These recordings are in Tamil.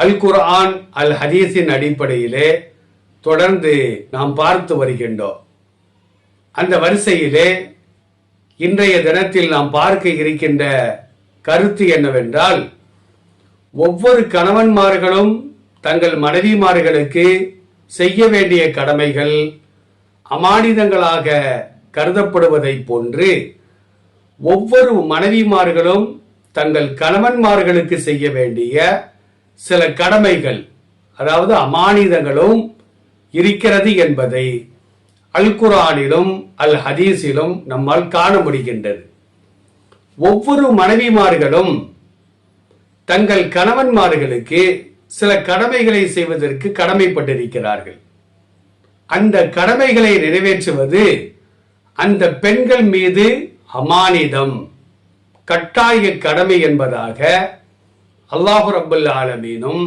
அல் குர்ஆன் அல் ஹதீஸின் அடிப்படையிலே தொடர்ந்து நாம் பார்த்து வருகின்றோம். அந்த வரிசையிலே இன்றைய தினத்தில் நாம் பார்க்க இருக்கின்ற கருத்து என்னவென்றால் ஒவ்வொரு கணவன்மார்களும் தங்கள் மனைவிமார்களுக்கு செய்ய வேண்டிய கடமைகள் அமானிதங்களாக கருதப்படுவதைப் போன்று ஒவ்வொரு மனைவிமார்களும் தங்கள் கணவன்மார்களுக்கு செய்ய வேண்டிய சில கடமைகள் அதாவது அமானிதங்களும் இருக்கிறது என்பதை அல் குரானிலும் அல் ஹதீஸிலும் நம்மால் காண முடிகின்றது. ஒவ்வொரு மனைவிமார்களும் தங்கள் கணவன்மார்களுக்கு சில கடமைகளை செய்வதற்கு கடமைப்பட்டிருக்கிறார்கள். அந்த கடமைகளை நிறைவேற்றுவது அந்த பெண்கள் மீது அமானிதம் கட்டாய கடமை என்பதாக அல்லாஹு ரபுல் ஆலமீனும்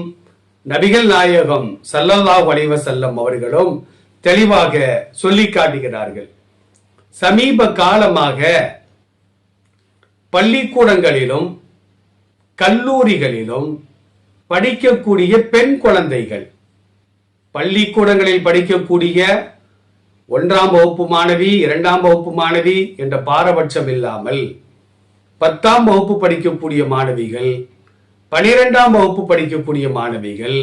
நபிகள் நாயகம் சல்லல்லாஹ் வலிவ செல்லம் அவர்களும் தெளிவாக சொல்லி காட்டுகிறார்கள். சமீப காலமாக பள்ளிக்கூடங்களிலும் கல்லூரிகளிலும் படிக்கக்கூடிய பெண் குழந்தைகள் பள்ளிக்கூடங்களில் படிக்கக்கூடிய ஒன்றாம் வகுப்பு மாணவி இரண்டாம் வகுப்பு மாணவி என்ற பாரபட்சம் இல்லாமல் பத்தாம் வகுப்பு படிக்கக்கூடிய மாணவிகள் பனிரெண்டாம் வகுப்பு படிக்கக்கூடிய மாணவிகள்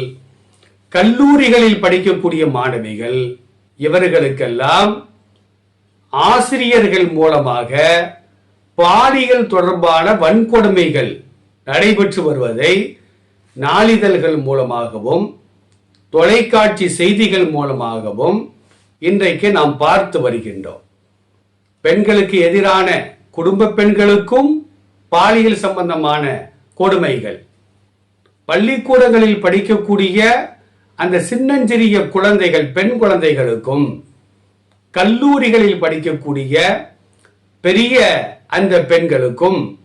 கல்லூரிகளில் படிக்கக்கூடிய மாணவிகள் இவர்களுக்கெல்லாம் ஆசிரியர்கள் மூலமாக பாலியல் தொடர்பான வன்கொடுமைகள் நடைபெற்று வருவதை நாளிதழ்கள் மூலமாகவும் தொலைக்காட்சி செய்திகள் மூலமாகவும் இன்றைக்கு நாம் பார்த்து வருகின்றோம். பெண்களுக்கு எதிரான குடும்ப பெண்களுக்கும் பாலியல் சம்பந்தமான கொடுமைகள். பள்ளிக்கூடங்களில் படிக்கக்கூடிய அந்த சின்னஞ்சிறிய குழந்தைகள் பெண் குழந்தைகளுக்கும் கல்லூரிகளில் படிக்கக்கூடிய பெரிய அந்த பெண்களுக்கும்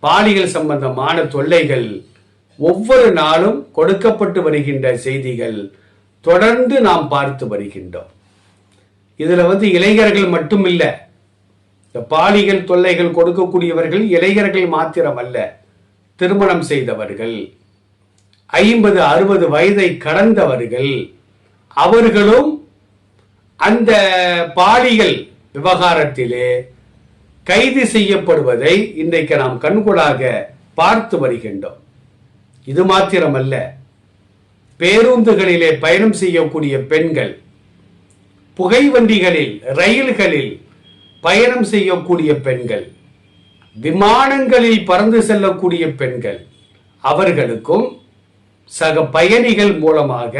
பாலியல் சம்பந்தமான தொல்லைகள் ஒவ்வொரு நாளும் கொடுக்கப்பட்டு வருகின்ற செய்திகள் தொடர்ந்து நாம் பார்த்து வருகின்றோம். இதுல வந்து இளைஞர்கள் மட்டும் இல்லை இந்த பாலியல் தொல்லைகள் கொடுக்கக்கூடியவர்கள் இளைஞர்கள் மாத்திரம் அல்ல திருமணம் செய்தவர்கள் ஐம்பது அறுபது வயதை கடந்தவர்கள் அவர்களும் அந்த பாலியல் விவகாரத்திலே கைது செய்யப்படுவதை இன்றைக்கு நாம் கண்கூடாக பார்த்து வருகின்றோம். இது மாத்திரமல்ல பேருந்துகளிலே பயணம் செய்யக்கூடிய பெண்கள் புகைவண்டிகளில் ரயில்களில் பயணம் செய்யக்கூடிய பெண்கள் விமானங்களில் பறந்து செல்லக்கூடிய பெண்கள் அவர்களுக்கும் சக பயணிகள் மூலமாக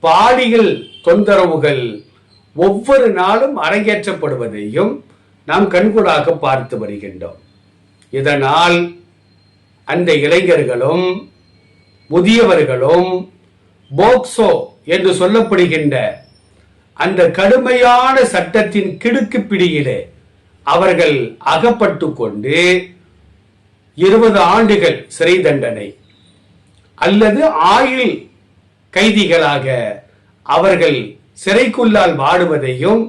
பாலியல் தொந்தரவுகள் ஒவ்வொரு நாளும் அரங்கேற்றப்படுவதையும் நாம் கண்கூடாக பார்த்து வருகின்றோம். இதனால் அந்த இளைஞர்களும் முதியவர்களும் போக்சோ என்று சொல்லப்படுகின்ற அந்த கடுமையான சட்டத்தின் கிடுக்கு பிடியிலே அவர்கள் அகப்பட்டு கொண்டு இருபது ஆண்டுகள் சிறை தண்டனை அல்லது ஆயுள் கைதிகளாக அவர்கள் சிறைக்குள்ளால் வாடுவதையும்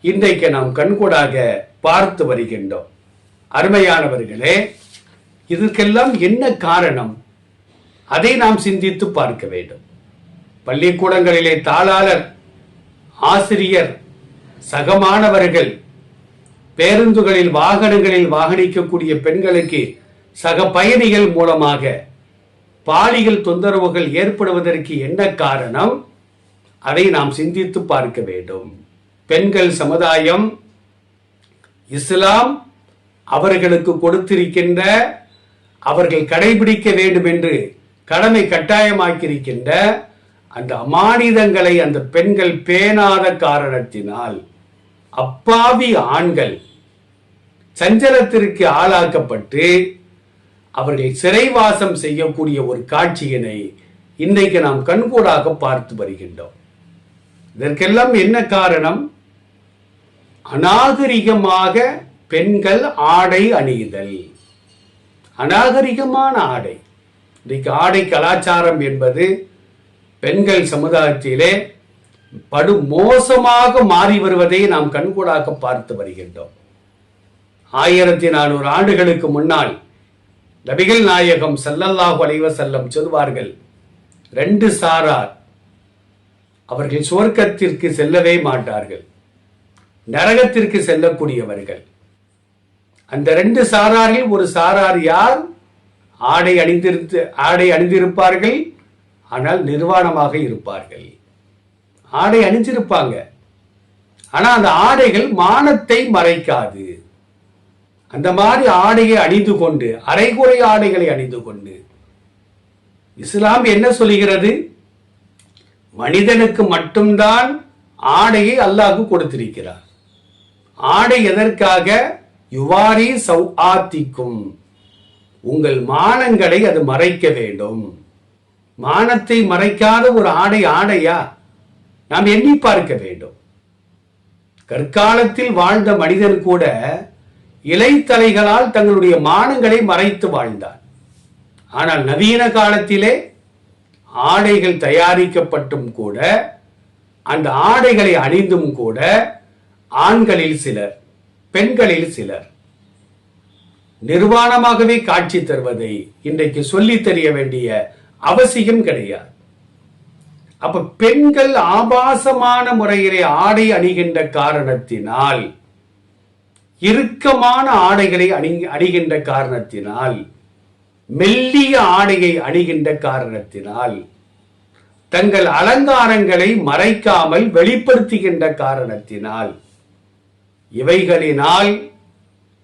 இன்றைக்கு நாம் கண்கூடாக பார்த்து வருகின்றோம். அருமையானவர்களே இதற்கெல்லாம் என்ன காரணம்? அதை நாம் சிந்தித்து பார்க்க வேண்டும். பள்ளிக்கூடங்களிலே தாளாளர் ஆசிரியர் சகமானவர்கள் பேருந்துகளில் வாகனங்களில் வாகனிக்கக்கூடிய பெண்களுக்கு சக பயணிகள் மூலமாக பாலியல் தொந்தரவுகள் ஏற்படுவதற்கு என்ன காரணம்? அதை நாம் சிந்தித்து பார்க்க வேண்டும். பெண்கள் சமுதாயம் இஸ்லாம் அவர்களுக்கு கொடுத்திருக்கின்ற அவர்கள் கடைபிடிக்க வேண்டும் என்று கடமை கட்டாயமாக்கியிருக்கின்ற அந்த அமானிதங்களை அந்த பெண்கள் பேணாத காரணத்தினால் அப்பாவி ஆண்கள் சஞ்சலத்திற்கு ஆளாக்கப்பட்டு அவர்கள் சிறைவாசம் செய்யக்கூடிய ஒரு காட்சியினை இன்றைக்கு நாம் கண்கூடாக பார்த்து வருகின்றோம். இதற்கெல்லாம் என்ன காரணம்? அநாகரிகமாக பெண்கள் ஆடை அணியுதல் அநாகரிகமான ஆடை. இன்றைக்கு ஆடை கலாச்சாரம் என்பது பெண்கள் சமுதாயத்திலே படு மோசமாக மாறி வருவதை நாம் கண்கூடாக பார்த்து வருகின்றோம். ஆயிரத்தி நானூறு ஆண்டுகளுக்கு முன்னால் நபிகள் நாயகம் ஸல்லல்லாஹு அலைஹி செல்லம் சொல்வார்கள் ரெண்டு சாரார் அவர்கள் சுவர்க்கத்திற்கு செல்லவே மாட்டார்கள் நரகத்திற்கு செல்லக்கூடியவர்கள். அந்த ரெண்டு சாராரில் ஒரு சாரார் யார்? ஆடை அணிந்திருத்து ஆடை அணிந்திருப்பார்கள் ஆனால் நிர்வாணமாக இருப்பார்கள். ஆடை அணிஞ்சிருப்பாங்க. ஆனா அந்த ஆடைகள் மானத்தை மறைக்காது. அந்த மாதிரி ஆடையை அணிந்து கொண்டு அரைகுறை ஆடைகளை அணிந்து கொண்டு இஸ்லாம் என்ன சொல்கிறது மனிதனுக்கு மட்டும்தான் ஆடையை அல்லாஹ் கொடுத்திருக்கிறார். ஆடை எதற்காக? யுவாரி சௌஆத்திக்கும். உங்கள் மானங்களை அது மறைக்க வேண்டும். மானத்தை மறைக்காத ஒரு ஆடை ஆடையா? நாம் எண்ணி பார்க்க வேண்டும். கற்காலத்தில் வாழ்ந்த மனிதன் கூட இலைத்தலைகளால் தங்களுடைய மானங்களை மறைத்து வாழ்ந்தார். ஆனால் நவீன காலத்திலே ஆடைகள் தயாரிக்கப்பட்டும் கூட அந்த ஆடைகளை அணிந்தும் கூட ஆண்களில் சிலர் பெண்களில் சிலர் நிர்வாணமாகவே காட்சி தருவதை இன்றைக்கு சொல்லித் தெரிய வேண்டிய அவசியம் கிடையாது. அப்ப பெண்கள் ஆபாசமான முறையிலே ஆடை அணிகின்ற காரணத்தினால் இறுக்கமான ஆடைகளை அணி அணிகின்ற காரணத்தினால் மெல்லிய ஆடையை அணிகின்ற காரணத்தினால் தங்கள் அலங்காரங்களை மறைக்காமல் வெளிப்படுத்துகின்ற காரணத்தினால் இவைகளினால்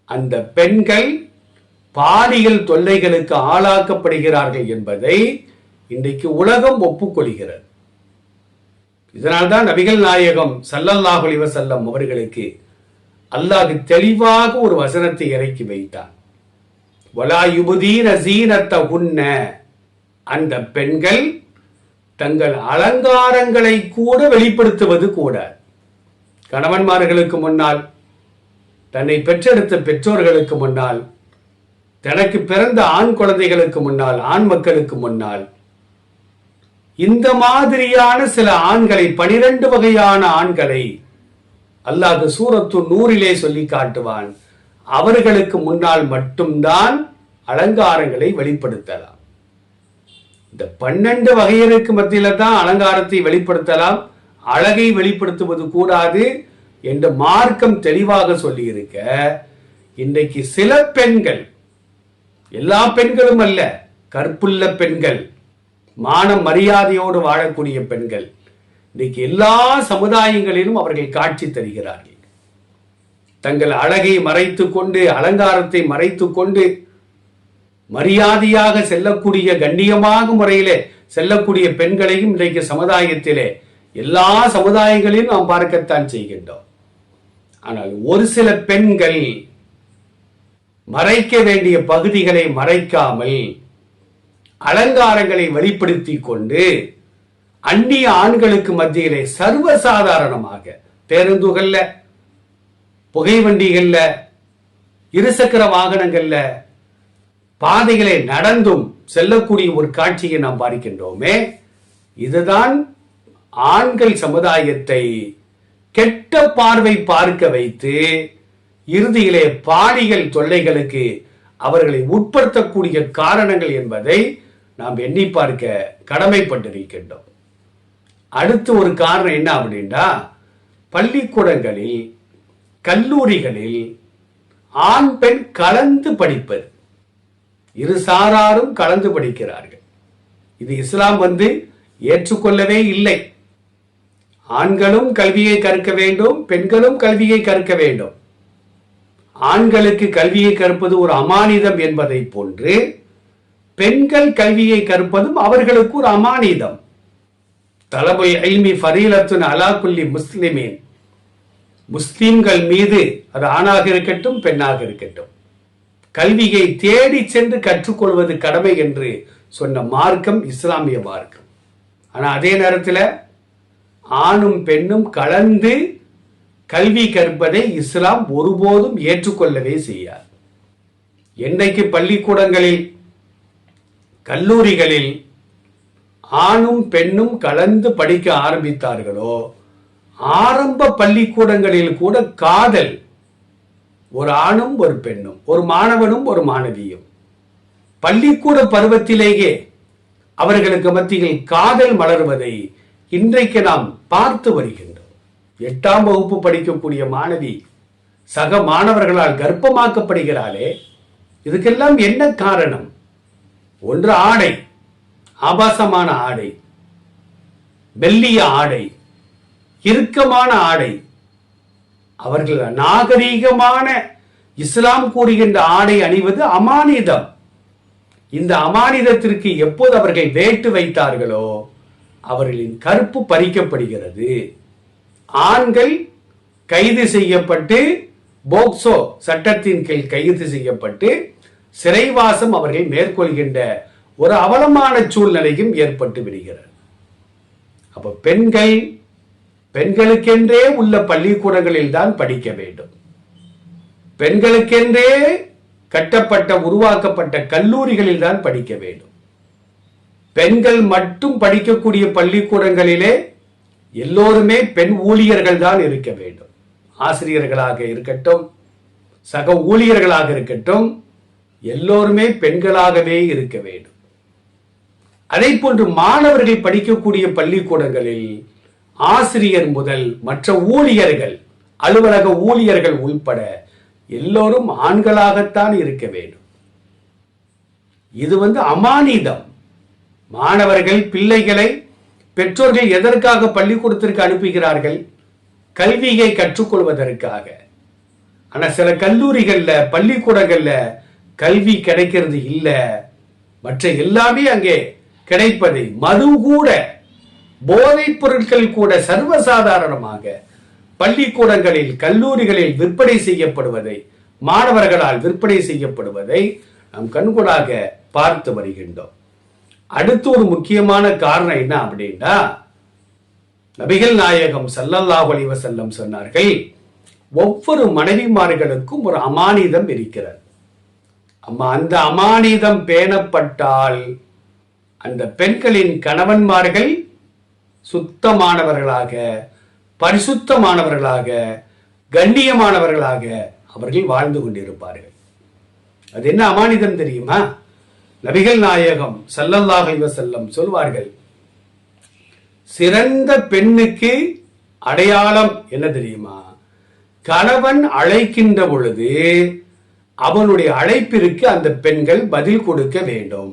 அந்த பெண்கள் பாலியல் தொல்லைகளுக்கு ஆளாக்கப்படுகிறார்கள் என்பதை இன்றைக்கு உலகம் ஒப்புக்கொள்கிறது. இதனால்தான் நபிகள் நாயகம் சல்லல்லாஹுலிவ செல்லம் அவர்களுக்கு அல்லாஹ் தெளிவாக ஒரு வசனத்தை இறக்கி வைத்தான். வலா யுபுதீன உன்ன அந்த பெண்கள் தங்கள் அலங்காரங்களை கூட வெளிப்படுத்துவது கூட. கணவன்மார்களுக்கு முன்னால் தன்னை பெற்றெடுத்த பெற்றோர்களுக்கு முன்னால் தனக்கு பிறந்த ஆண் குழந்தைகளுக்கு முன்னால் ஆண் மக்களுக்கு முன்னால் இந்த மாதிரியான சில ஆண்களை பனிரெண்டு வகையான ஆண்களை அல்லாஹ் சூரத்து நூறிலே சொல்லி காட்டுவான். அவர்களுக்கு முன்னால் மட்டும்தான் அலங்காரங்களை வெளிப்படுத்தலாம். இந்த பன்னெண்டு வகையருக்கு மத்தியில தான் அலங்காரத்தை வெளிப்படுத்தலாம். அழகை வெளிப்படுத்துவது கூடாது என்று மார்க்கம் தெளிவாக சொல்லியிருக்க இன்றைக்கு சில பெண்கள் எல்லா பெண்களும் அல்ல கற்புள்ள பெண்கள் மான மரியாதையோடு வாழக்கூடிய பெண்கள் இன்னைக்கு எல்லா சமுதாயங்களிலும் அவர்கள் காட்சி தருகிறார்கள். தங்கள் அழகை மறைத்து கொண்டு அலங்காரத்தை மறைத்து கொண்டு மரியாதையாக செல்லக்கூடிய கண்ணியமாக முறையிலே செல்லக்கூடிய பெண்களையும் இன்றைக்கு சமுதாயத்திலே எல்லா சமுதாயங்களிலும் நாம் பார்க்கத்தான் செய்கின்றோம். ஆனால் ஒரு சில பெண்கள் மறைக்க வேண்டிய பகுதிகளை மறைக்காமல் அலங்காரங்களை வெளிப்படுத்தி கொண்டு அந்நிய ஆண்களுக்கு மத்தியிலே சர்வசாதாரணமாக பேருந்துகள்ல புகைவண்டிகள்ல இருசக்கர வாகனங்கள்ல பாதைகளை நடந்தும் செல்லக்கூடிய ஒரு காட்சியை நாம் பார்க்கின்றோமே. இதுதான் ஆண்கள் சமுதாயத்தை கெட்ட பார்வை பார்க்க வைத்து இறுதியிலே பாலியல் தொல்லைகளுக்கு அவர்களை உட்படுத்தக்கூடிய காரணங்கள் என்பதை நாம் எண்ணி பார்க்க கடமைப்பட்டிருக்கின்றோம். அடுத்து ஒரு காரணம் என்ன அப்படின்னா பள்ளிக்கூடங்களில் கல்லூரிகளில் ஆண் பெண் கலந்து படிப்பது. இரு சாராரும் கலந்து படிக்கிறார்கள். இது இஸ்லாம் வந்து ஏற்றுக்கொள்ளவே இல்லை. ஆண்களும் கல்வியை கற்க வேண்டும் பெண்களும் கல்வியை கற்க வேண்டும். ஆண்களுக்கு கல்வியை கற்பது ஒரு அமானிதம் என்பதை போன்று பெண்கள் கல்வியை கற்பதும் அவர்களுக்கு ஒரு அமானிதம். தலபுல் ஐல்மி ஃபரீலத்துன் அலா குல்லி முஸ்லிமீன். முஸ்லிம்கள் மீது அது ஆணாக இருக்கட்டும் பெண்ணாக இருக்கட்டும். கல்வியை தேடி சென்று கற்றுக்கொள்வது கடமை என்று சொன்ன மார்க்கம் இஸ்லாமிய மார்க்கம். ஆனால் அதே நேரத்தில் ஆணும் பெண்ணும் கலந்து கல்வி கற்பதை இஸ்லாம் ஒருபோதும் ஏற்றுக்கொள்ளவே செய்யாது. என்றைக்கு பள்ளிக்கூடங்களில் கல்லூரிகளில் ஆணும் பெண்ணும் கலந்து படிக்க ஆரம்பித்தார்களோ ஆரம்ப பள்ளிக்கூடங்களில் கூட காதல் ஒரு ஆணும் ஒரு பெண்ணும் ஒரு மாணவனும் ஒரு மாணவியும். பள்ளிக்கூட பருவத்திலேயே அவர்களுக்கு மத்தியில் காதல் மலர்வதை இன்றைக்கு நாம் பார்த்து வருகின்றோம். எட்டாம் வகுப்பு படிக்கக்கூடிய மாணவி சக மாணவர்களால் கர்ப்பமாக்கப்படுகிறாளே இதுக்கெல்லாம் என்ன காரணம்? ஒன்று ஆடை ஆபாசமான ஆடை மெல்லிய ஆடை இறுக்கமான ஆடை. அவர்கள் நாகரீகமான இஸ்லாம் கூறுகின்ற ஆடை அணிவது அமானிதம். இந்த அமானிதத்திற்கு எப்போது அவர்கள் வேட்டு வைத்தார்களோ அவர்களின் கருப்பு பறிக்கப்படுகிறது. ஆண்கள் கைது செய்யப்பட்டு போக்சோ சட்டத்தின் கீழ் கைது செய்யப்பட்டு சிறைவாசம் அவர்கள் மேற்கொள்கின்ற ஒரு அவலமான சூழ்நிலையும் ஏற்பட்டு விடுகிறது. அப்ப பெண்கள் பெண்களுக்கென்றே உள்ள பள்ளிக்கூடங்களில் தான் படிக்க வேண்டும். பெண்களுக்கென்றே கட்டப்பட்ட உருவாக்கப்பட்ட கல்லூரிகளில் தான் படிக்க வேண்டும். பெண்கள் மட்டும் படிக்கக்கூடிய பள்ளிக்கூடங்களிலே எல்லோருமே பெண் ஊழியர்கள் தான் இருக்க வேண்டும். ஆசிரியர்களாக இருக்கட்டும் சக ஊழியர்களாக இருக்கட்டும் எல்லோருமே பெண்களாகவே இருக்க வேண்டும். அதே போன்று மாணவர்கள் படிக்கக்கூடிய பள்ளிக்கூடங்களில் ஆசிரியர் முதல் மற்ற ஊழியர்கள் அலுவலக ஊழியர்கள் உள்பட எல்லோரும் ஆண்களாகத்தான் இருக்க வேண்டும். இது வந்து அமானிதம். மாணவர்கள் பிள்ளைகளை பெற்றோர்கள் எதற்காக பள்ளிக்கூடத்திற்கு அனுப்புகிறார்கள்? கல்வியை கற்றுக்கொள்வதற்காக. ஆனா சில கல்லூரிகளில் பள்ளிக்கூடங்களில் கல்வி கிடைக்கிறது இல்லை. மற்ற எல்லாமே அங்கே கிடைப்பதை. மது கூட போதைப் பொருட்கள் கூட சர்வசாதாரணமாக. பள்ளிக்கூடங்களில் கல்லூரிகளில் விற்பனை செய்யப்படுவதை மாணவர்களால் விற்பனை செய்யப்படுவதை நாம் கண்கூடாக பார்த்து வருகின்றோம். அடுத்து ஒரு முக்கியமான காரணம் என்ன அப்படின்னா நபிகள் நாயகம் ஸல்லல்லாஹு அலைஹி சொன்னார்கள் ஒவ்வொரு மனைவிமார்களுக்கும் ஒரு அமானிதம் இருக்கிறது. அம்மா அந்த அமானிதம் பேணப்பட்டால் அந்த பெண்களின் கணவன்மார்கள் சுத்தமானவர்களாக பரிசுத்தமானவர்களாக கண்ணியமானவர்களாக அவர்கள் வாழ்ந்து கொண்டிருப்பார்கள். அது என்ன அமானிதம் தெரியுமா? நபிகள் நாயகம் ஸல்லல்லாஹு செல்லம் சொல்வார்கள் சிறந்த பெண்ணுக்கு அடையாளம் என்ன தெரியுமா? கணவன் அழைக்கின்ற பொழுது அவனுடைய அழைப்பிற்கு அந்த பெண்கள் பதில் கொடுக்க வேண்டும்.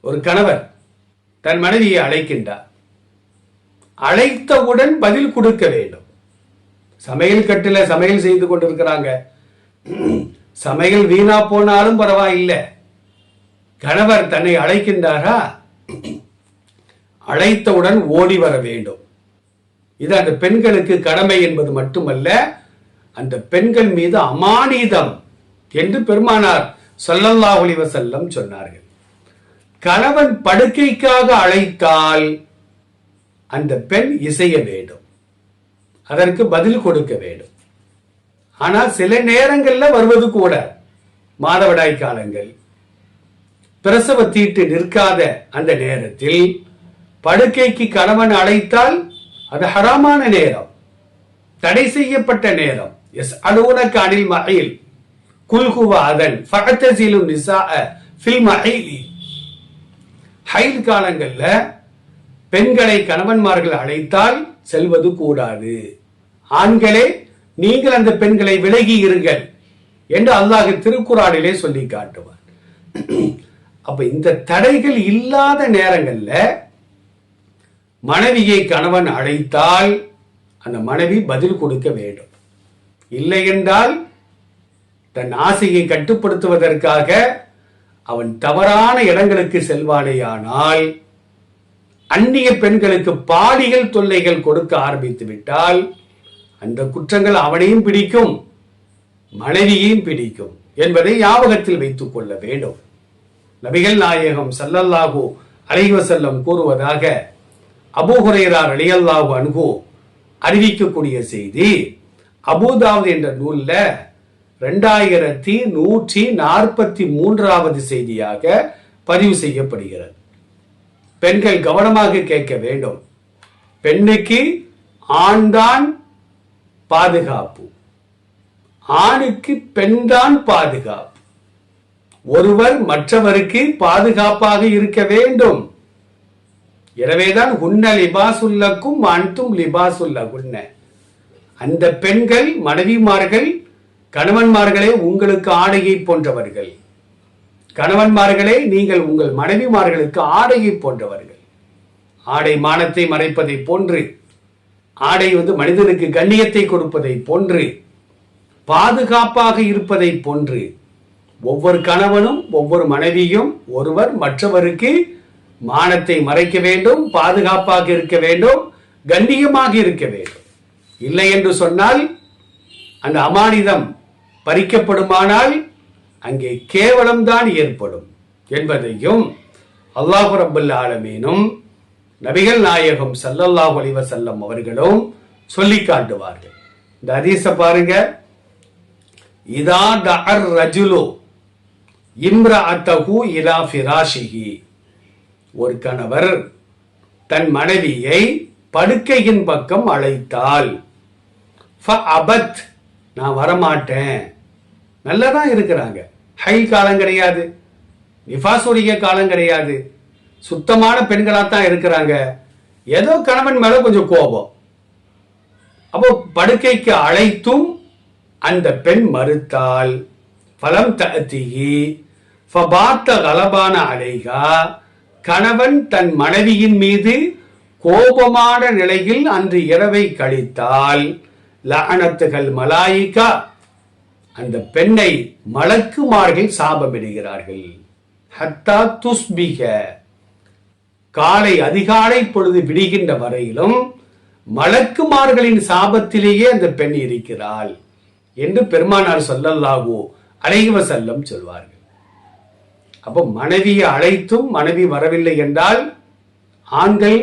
ஒரு கணவர் தன் மனைவியை அழைக்கின்றார். அழைத்தவுடன் பதில் கொடுக்க வேண்டும். சமையல் கட்டில சமையல் செய்து கொண்டிருக்கிறாங்க. சமையல் வீணா போனாலும் பரவாயில்லை. கணவர் தன்னை அழைக்கின்றாரா? அழைத்தவுடன் ஓடி வர வேண்டும். இது அந்த பெண்களுக்கு கடமை என்பது மட்டுமல்ல அந்த பெண்கள் மீது அமானிதம். என்று பெருமானார் சொல்லல்லாஹுலிவ செல்லம் சொன்னார்கள். கணவன் படுக்கைக்காக அழைத்தால் அந்த பெண் இசைய வேண்டும். அதற்கு பதில் கொடுக்க வேண்டும். ஆனால் சில நேரங்களில் வருவது கூட மாதவிடாய் காலங்கள். பிரசவ தீட்டு நிற்காத அந்த நேரத்தில் படுக்கைக்கு கணவன் அழைத்தால் அது ஹராமான நேரம். தடை செய்யப்பட்ட நேரம். எஸ் அலுவலக அணில் மகையில் குல்குவ அதன் ஃபகத்தசிலும் நிசா ஃபில் மஹிலி. ஹைல் காலங்களில் பெண்களை கணவன்மார்கள் அழைத்தால் செல்வது கூடாது. ஆண்களே நீங்கள் அந்த பெண்களை விலகி இருங்கள் என்று அல்லாஹ் திருக்குறானிலே சொல்லி காட்டுவார். அப்ப இந்த தடைகள் இல்லாத நேரங்கள்ல மனைவியை கணவன் அழைத்தால் அந்த மனைவி பதில் கொடுக்க வேண்டும். இல்லை என்றால் தன் ஆசையை கட்டுப்படுத்துவதற்காக அவன் தவறான இடங்களுக்கு செல்வானேயானால் அந்நிய பெண்களுக்கு பாலியல் தொல்லைகள் கொடுக்க ஆரம்பித்து விட்டால் அந்த குற்றங்கள் அவனையும் பிடிக்கும் மனைவியையும் பிடிக்கும் என்பதை ஞாபகத்தில் வைத்துக் கொள்ள வேண்டும். நபிகள் நாயகம் சல்லல்லாஹு அலைவசல்லம் கூறுவதாக அபூ அலியல்லாஹு அணுகு அறிவிக்கக்கூடிய செய்தி அபூதாவது என்ற நூலில் ரெண்டாயிரத்தி நூற்றி நாற்பத்தி மூன்றாவது செய்தியாக பதிவு செய்யப்படுகிறது. பெண்கள் கவனமாக கேட்க வேண்டும். பெண்ணுக்கு ஆண்தான் பாதுகாப்பு. ஆணுக்கு பெண்தான் பாதுகாப்பு. ஒருவர் மற்றவருக்கு பாதுகாப்பாக இருக்க வேண்டும். எனவேதான் உன்ன லிபாசுல்லக்கும் அன்தும் லிபாசுல்லகுன்ன. அந்த பெண்கள் மனைவிமார்கள் கணவன்மார்களே உங்களுக்கு ஆடையை போன்றவர்கள். கணவன்மார்களே நீங்கள் உங்கள் மனைவிமார்களுக்கு ஆடையை போன்றவர்கள். ஆடை மானத்தை மறைப்பதை போன்று ஆடை வந்து மனிதனுக்கு கண்ணியத்தை கொடுப்பதை போன்று பாதுகாப்பாக இருப்பதை போன்று ஒவ்வொரு கணவனும் ஒவ்வொரு மனைவியும் ஒருவர் மற்றவருக்கு மானத்தை மறைக்க வேண்டும் பாதுகாப்பாக இருக்க வேண்டும் கண்ணியமாக இருக்க வேண்டும். இல்லை என்று சொன்னால் அந்த அமானிதம் பறிக்கப்படுமானால் அங்கே கேவலம்தான் ஏற்படும் என்பதையும் அல்லாஹு ரபுல் ஆலமீனும் நபிகள் நாயகம் சல்லல்லாஹ் அலைஹி வஸல்லம் அவர்களும் சொல்லி காட்டுவார்கள். இந்த அதிச பாருங்க. இதா தஅர் ரஜுலு இம்ரஅத்தஹு இலா ஃபிராஷிஹி. ஒரு கணவர் தன் மனைவியை படுக்கையின் பக்கம் அழைத்தால் அபத் நான் வரமாட்டேன். நல்லதான் இருக்கிறாங்க. ஹை காலம் கிடையாது. நிஃபாசுடைய காலம் கிடையாது. சுத்தமான பெண்களாக தான் இருக்கிறாங்க. ஏதோ கணவன் மேலே கொஞ்சம் கோபம். அப்போ படுக்கைக்கு அழைத்தும் அந்த பெண் மறுத்தால் பலம் தத்திகி ஃபபாத்த கலபான அலைகா கணவன் தன் மனைவியின் மீது கோபமான நிலையில் அன்று இரவை கழித்தால் லஅனத்துகள் மலாயிகா. அந்த பெண்ணை மலக்குமார்கள் சாபமிடுகிறார்கள். ஹத்தா துஸ்பிக. காலை அதிகாலை பொழுது விடுகின்ற வரையிலும் மலக்குமார்களின் சாபத்திலேயே அந்த பெண் இருக்கிறாள் என்று பெருமானார் சொல்லல்லாவோ அழைவ செல்லம் சொல்வார்கள். அப்போ மனைவியை அழைத்தும் மனைவி வரவில்லை என்றால் ஆண்கள்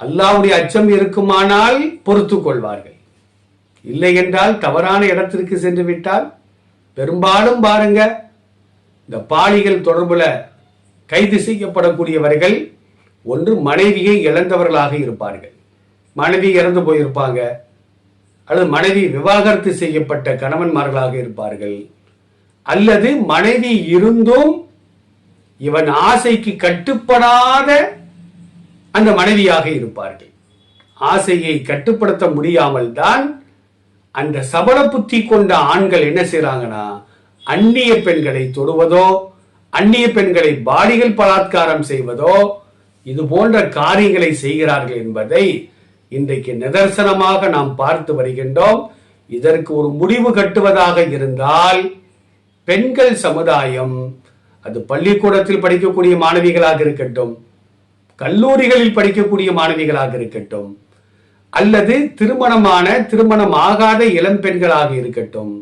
அல்லாவுடைய அச்சம் இருக்குமானால் பொறுத்து கொள்வார்கள். இல்லை என்றால் தவறான இடத்திற்கு சென்று விட்டால் பெரும்பாலும் பாருங்க இந்த பாலிகள் தொடர்புல கைது செய்யப்படக்கூடியவர்கள் ஒன்று மனைவியை இழந்தவர்களாக இருப்பார்கள். மனைவி இறந்து போயிருப்பாங்க அல்லது மனைவி விவாகரத்து செய்யப்பட்ட கணவன்மார்களாக இருப்பார்கள். அல்லது மனைவி இருந்தும் இவன் ஆசைக்கு கட்டுப்படாத அந்த மனைவியாக இருப்பார்கள். ஆசையை கட்டுப்படுத்த முடியாமல் தான் அந்த சபல புத்தி கொண்ட ஆண்கள் என்ன செய்றாங்கன்னா அந்நிய பெண்களை தொடுவதோ அந்நிய பெண்களை பாலியல் பலாத்காரம் செய்வதோ இது போன்ற காரியங்களை செய்கிறார்கள் என்பதை இன்றைக்கு நிதர்சனமாக நாம் பார்த்து வருகின்றோம். இதற்கு ஒரு முடிவு கட்டுவதாக இருந்தால் பெண்கள் சமுதாயம் அது பள்ளிக்கூடத்தில் படிக்கக்கூடிய மாணவிகளாக இருக்கட்டும் கல்லூரிகளில் படிக்கக்கூடிய மாணவிகளாக இருக்கட்டும் அல்லது திருமணமான திருமணம் ஆகாத இளம் பெண்களாக இருக்கட்டும்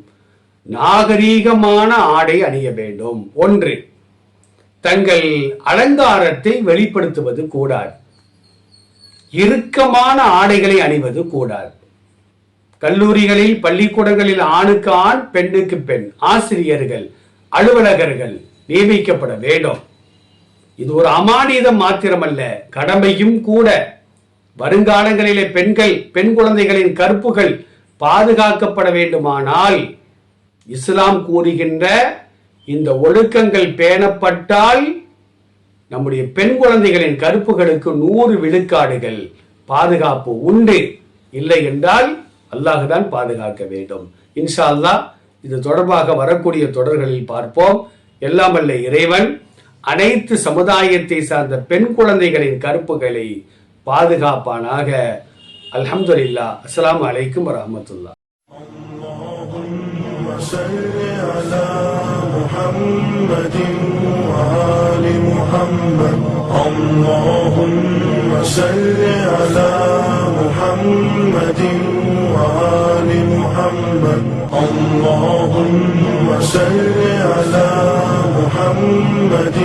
நாகரீகமான ஆடை அணிய வேண்டும். ஒன்று தங்கள் அலங்காரத்தை வெளிப்படுத்துவது கூடாது. இறுக்கமான ஆடைகளை அணிவது கூடாது. கல்லூரிகளில் பள்ளிக்கூடங்களில் ஆணுக்கு ஆண் பெண்ணுக்கு பெண் ஆசிரியர்கள் அலுவலகர்கள் நியமிக்கப்பட வேண்டும். இது ஒரு அமானிதம் மாத்திரமல்ல கடமையும் கூட. வருங்காலங்களிலே பெண்கள் பெண் குழந்தைகளின் கற்புகள் பாதுகாக்கப்பட வேண்டுமானால் இஸ்லாம் கூறுகின்ற இந்த ஒழுக்கங்கள் பேணப்பட்டால் நம்முடைய பெண் குழந்தைகளின் கருப்புகளுக்கு நூறு விழுக்காடுகள் பாதுகாப்பு உண்டு. இல்லை என்றால் அல்லாஹ் தான் பாதுகாக்க வேண்டும். இன்ஷா அல்லாஹ் இது தொடர்பாக வரக்கூடிய தொடர்களில் பார்ப்போம். எல்லாம் அல்ல இறைவன் அனைத்து சமுதாயத்தை சார்ந்த பெண் குழந்தைகளின் கருப்புகளை பாதுகாப்பானாக அல்ஹம்துலில்லா அஸ்ஸலாமு அலைக்கும் வரஹ்மத்துல்லாஹ் صل على محمد وآل محمد اللهم صل على محمد وآل محمد اللهم صل على محمد